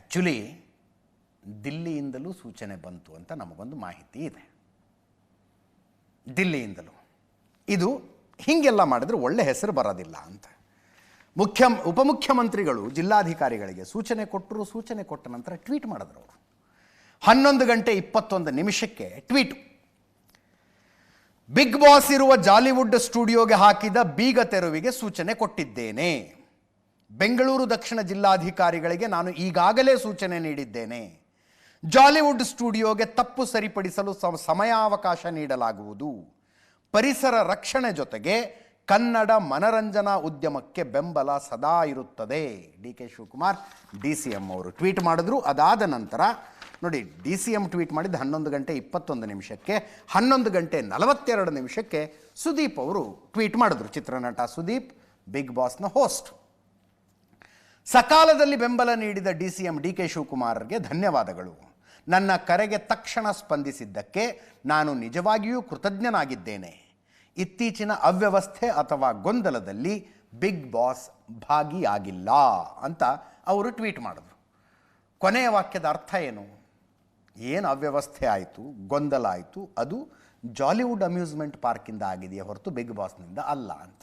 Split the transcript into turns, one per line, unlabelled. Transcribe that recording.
Actually ದಿಲ್ಲಿಯಿಂದಲೂ ಸೂಚನೆ ಬಂತು ಅಂತ ನಮಗೊಂದು ಮಾಹಿತಿ ಇದೆ. ದಿಲ್ಲಿಯಿಂದಲೂ. ಇದು ಹೀಗೆಲ್ಲ ಮಾಡಿದ್ರೆ ಒಳ್ಳೆ ಹೆಸರು ಬರೋದಿಲ್ಲ ಅಂತ. ಮುಖ್ಯ, ಉಪಮುಖ್ಯಮಂತ್ರಿಗಳು, ಜಿಲ್ಲಾಧಿಕಾರಿಗಳಿಗೆ ಸೂಚನೆ ಕೊಟ್ಟರು, ಸೂಚನೆ ಕೊಟ್ಟ ನಂತರ ಟ್ವೀಟ್ ಮಾಡಿದ್ರು ಅವರು. ಹನ್ನೊಂದು ಗಂಟೆ ಇಪ್ಪತ್ತೊಂದು ನಿಮಿಷಕ್ಕೆ ಟ್ವೀಟು. ಬಿಗ್ ಬಾಸ್ ಇರುವ ಜಾಲಿವುಡ್ ಸ್ಟುಡಿಯೋಗೆ ಹಾಕಿದ ಬೀಗ ತೆರವಿಗೆ ಸೂಚನೆ ಕೊಟ್ಟಿದ್ದೇನೆ. ಬೆಂಗಳೂರು ದಕ್ಷಿಣ ಜಿಲ್ಲಾಧಿಕಾರಿಗಳಿಗೆ ನಾನು ಈಗಾಗಲೇ ಸೂಚನೆ ನೀಡಿದ್ದೇನೆ. ಜಾಲಿವುಡ್ ಸ್ಟುಡಿಯೋಗೆ ತಪ್ಪು ಸರಿಪಡಿಸಲು ಸಮಯಾವಕಾಶ ನೀಡಲಾಗುವುದು. ಪರಿಸರ ರಕ್ಷಣೆ ಜೊತೆಗೆ ಕನ್ನಡ ಮನರಂಜನಾ ಉದ್ಯಮಕ್ಕೆ ಬೆಂಬಲ ಸದಾ ಇರುತ್ತದೆ. D K Shivakumar, D C M ಅವರು ಟ್ವೀಟ್ ಮಾಡಿದ್ರು. ಅದಾದ ನಂತರ, ನೋಡಿ, ಡಿ ಸಿ ಎಂ ಟ್ವೀಟ್ ಮಾಡಿದ್ದು ಹನ್ನೊಂದು ಗಂಟೆ ಇಪ್ಪತ್ತೊಂದು ನಿಮಿಷಕ್ಕೆ, ಹನ್ನೊಂದು ಗಂಟೆ ನಲವತ್ತೆರಡು ನಿಮಿಷಕ್ಕೆ ಸುದೀಪ್ ಅವರು ಟ್ವೀಟ್ ಮಾಡಿದ್ರು ಚಿತ್ರನಟ ಸುದೀಪ್, ಬಿಗ್ ಬಾಸ್ನ ಹೋಸ್ಟ್. ಸಕಾಲದಲ್ಲಿ ಬೆಂಬಲ ನೀಡಿದ D C M D K ಶಿವಕುಮಾರ್ಗೆ ಧನ್ಯವಾದಗಳು. ನನ್ನ ಕರೆಗೆ ತಕ್ಷಣ ಸ್ಪಂದಿಸಿದ್ದಕ್ಕೆ ನಾನು ನಿಜವಾಗಿಯೂ ಕೃತಜ್ಞನಾಗಿದ್ದೇನೆ. ಇತ್ತೀಚಿನ ಅವ್ಯವಸ್ಥೆ ಅಥವಾ ಗೊಂದಲದಲ್ಲಿ ಬಿಗ್ ಬಾಸ್ ಭಾಗಿಯಾಗಿಲ್ಲ ಅಂತ ಅವರು ಟ್ವೀಟ್ ಮಾಡಿದ್ರು. ಕೊನೆಯ ವಾಕ್ಯದ ಅರ್ಥ ಏನು? ಏನು ಅವ್ಯವಸ್ಥೆ ಆಯಿತು? ಗೊಂದಲ ಆಯಿತು? ಅದು ಜಾಲಿವುಡ್ ಅಮ್ಯೂಸ್ಮೆಂಟ್ ಪಾರ್ಕಿಂದ ಆಗಿದೆಯೇ ಹೊರತು ಬಿಗ್ ಬಾಸ್ನಿಂದ ಅಲ್ಲ ಅಂತ.